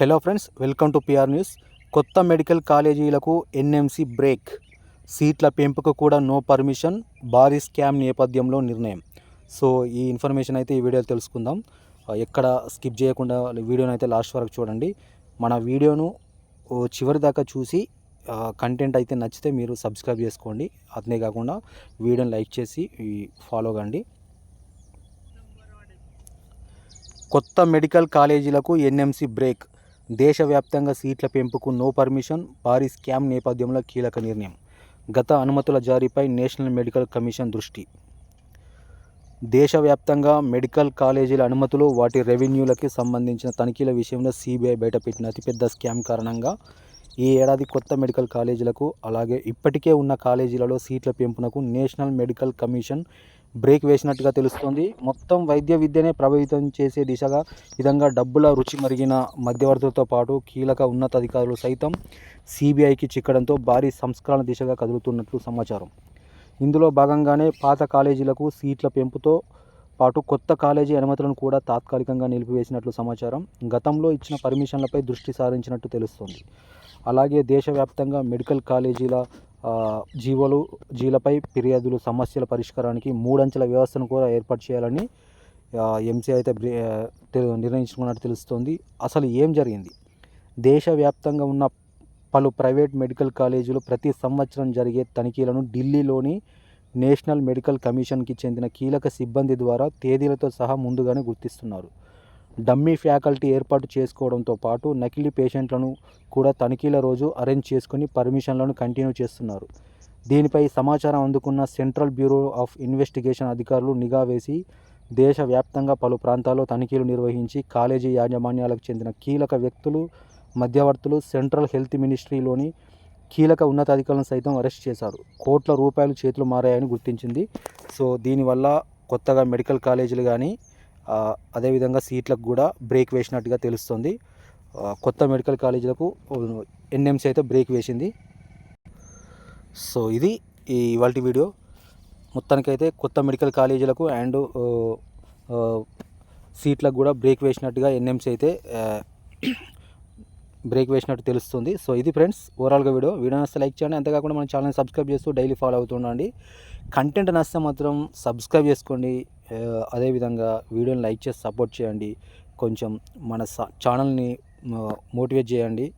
Hello friends welcome to PR news కొత్త medical కాలేజీలకు NMC break. సీట్ల పెంపుకు కూడా నో పర్మిషన్ భారీ స్కామ్ నేపథ్యంలో నిర్ణయం. సో ఈ ఇన్ఫర్మేషన్ అయితే ఈ వీడియోలో తెలుసుకుందాం. ఎక్కడ స్కిప్ చేయకుండా వీడియోని అయితే లాస్ట్ వరకు చూడండి. మన వీడియోను చివరి దాకా చూసి కంటెంట్ అయితే నచ్చితే మీరు సబ్స్క్రైబ్ చేసుకోండి. అతనే కాకుండా వీడియోని లైక్ చేసి ఫాలో కండి. కొత్త మెడికల్ కాలేజీలకు ఎన్ఎంసి బ్రేక్. దేశవ్యాప్తంగా సీట్ల పెంపుకు నో పర్మిషన్ భారీ స్కామ్ నేపథ్యంలో కీలక నిర్ణయం. గత అనుమతుల జారీపై నేషనల్ మెడికల్ కమిషన్ దృష్టి. దేశవ్యాప్తంగా మెడికల్ కాలేజీల అనుమతులు వాటి రెవెన్యూలకి సంబంధించిన తనిఖీల విషయంలో సిబిఐ బయటపెట్టిన అతిపెద్ద స్కామ్ కారణంగా ఈ ఏడాది కొత్త మెడికల్ కాలేజీలకు అలాగే ఇప్పటికే ఉన్న కాలేజీలలో సీట్ల పెంపునకు నేషనల్ మెడికల్ కమిషన్ బ్రేక్ వేసినట్టుగా తెలుస్తోంది. మొత్తం వైద్య విద్యనే ప్రభావితం చేసే దిశగా విధంగా డబ్బుల రుచి మరిగిన మధ్యవర్తులతో పాటు కీలక ఉన్నతాధికారులు సైతం సిబిఐకి చిక్కడంతో భారీ సంస్కరణ దిశగా కదులుతున్నట్లు సమాచారం. ఇందులో భాగంగానే పాత కాలేజీలకు సీట్ల పెంపుతో పాటు కొత్త కాలేజీ అనుమతులను కూడా తాత్కాలికంగా నిలిపివేసినట్లు సమాచారం. గతంలో ఇచ్చిన పర్మిషన్లపై దృష్టి సారించినట్టు తెలుస్తోంది. అలాగే దేశవ్యాప్తంగా మెడికల్ కాలేజీల జీవోలు జీలపై ఫిర్యాదులు సమస్యల పరిష్కారానికి మూడంచెల వ్యవస్థను కూడా ఏర్పాటు చేయాలని ఎంసీ అయితే నిర్ణయించుకున్నట్టు తెలుస్తోంది. అసలు ఏం జరిగింది? దేశవ్యాప్తంగా ఉన్న పలు ప్రైవేట్ మెడికల్ కాలేజీలు ప్రతి సంవత్సరం జరిగే తనిఖీలను ఢిల్లీలోని నేషనల్ మెడికల్ కమిషన్కి చెందిన కీలక సిబ్బంది ద్వారా తేదీలతో సహా ముందుగానే గుర్తిస్తున్నారు. డమ్మీ ఫ్యాకల్టీ ఏర్పాటు చేసుకోవడంతో పాటు నకిలీ పేషెంట్లను కూడా తనిఖీల రోజు అరేంజ్ చేసుకుని పర్మిషన్లను కంటిన్యూ చేస్తున్నారు. దీనిపై సమాచారం అందుకున్న సెంట్రల్ బ్యూరో ఆఫ్ ఇన్వెస్టిగేషన్ అధికారులు నిఘా వేసి దేశవ్యాప్తంగా పలు ప్రాంతాల్లో తనిఖీలు నిర్వహించి కాలేజీ యాజమాన్యాలకు చెందిన కీలక వ్యక్తులు మధ్యవర్తులు సెంట్రల్ హెల్త్ మినిస్ట్రీలోని కీలక ఉన్నతాధికారులను సైతం అరెస్ట్ చేశారు. కోట్ల రూపాయలు చేతులు మారాయని గుర్తించింది. సో దీనివల్ల కొత్తగా మెడికల్ కాలేజీలు కానీ అదేవిధంగా సీట్లకు కూడా బ్రేక్ వేసినట్టుగా తెలుస్తుంది. కొత్త మెడికల్ కాలేజీలకు ఎన్ఎంసీ అయితే బ్రేక్ వేసింది. సో ఇది ఈ ఇవాళ వీడియో. మొత్తానికైతే కొత్త మెడికల్ కాలేజీలకు అండ్ సీట్లకు కూడా బ్రేక్ వేసినట్టుగా ఎన్ఎంసీ అయితే బ్రేక్ వేసినట్టు తెలుస్తుంది. సో ఇది ఫ్రెండ్స్ ఓవరాల్గా వీడియో. వీడియో నచ్చితే లైక్ చేయండి. అంతేకాకుండా మన ఛానల్ని సబ్స్క్రైబ్ చేస్తూ డైలీ ఫాలో అవుతుండండి. కంటెంట్ నచ్చితే మాత్రం సబ్స్క్రైబ్ చేసుకోండి. అదేవిధంగా వీడియోని లైక్ చేసి సపోర్ట్ చేయండి. కొంచెం మన స- ఛానల్ని మోటివేట్ చేయండి.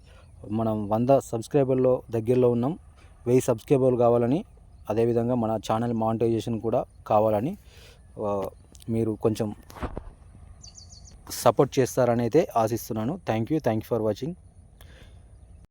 మనం వంద సబ్స్క్రైబర్లో దగ్గరలో ఉన్నాం. వెయ్యి సబ్స్క్రైబర్లు కావాలని అదేవిధంగా మన ఛానల్ మానిటైజేషన్ కూడా కావాలని మీరు కొంచెం సపోర్ట్ చేస్తారని అయితే ఆశిస్తున్నాను. Thank you thank you for watching